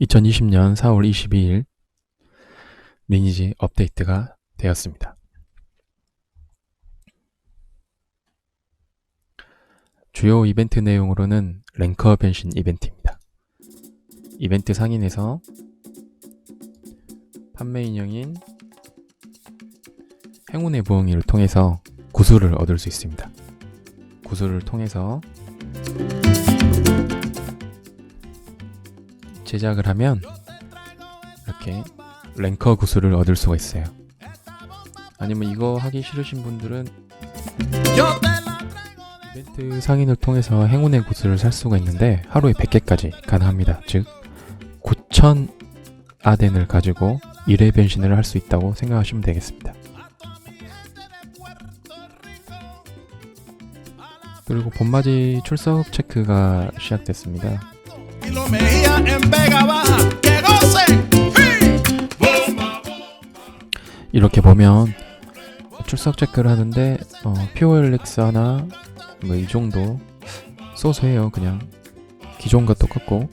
2020년 4월 22일 리니지 업데이트가 되었습니다. 주요 이벤트 내용으로는 랭커 변신 이벤트입니다. 이벤트 상인에서 판매 인형인 행운의 부엉이를 통해서 구슬을 얻을 수 있습니다. 구슬을 통해서 제작을 하면 이렇게 랭커 구슬을 얻을 수가 있어요. 아니면 이거 하기 싫으신 분들은 이벤트 상인을 통해서 행운의 구슬을 살 수가 있는데 하루에 100개까지 가능합니다. 즉9,000 아덴을 가지고 1회 변신을 할 수 있다고 생각하시면 되겠습니다. 그리고 봄맞이 출석 체크가 시작됐습니다. Y lo Mejía en Vega Baja. ¡Que gocen! 이렇게 보면 출석 체크를 하는데 어, POLX 하나 뭐 이 정도 소소해요 그냥. 기존 것도 같고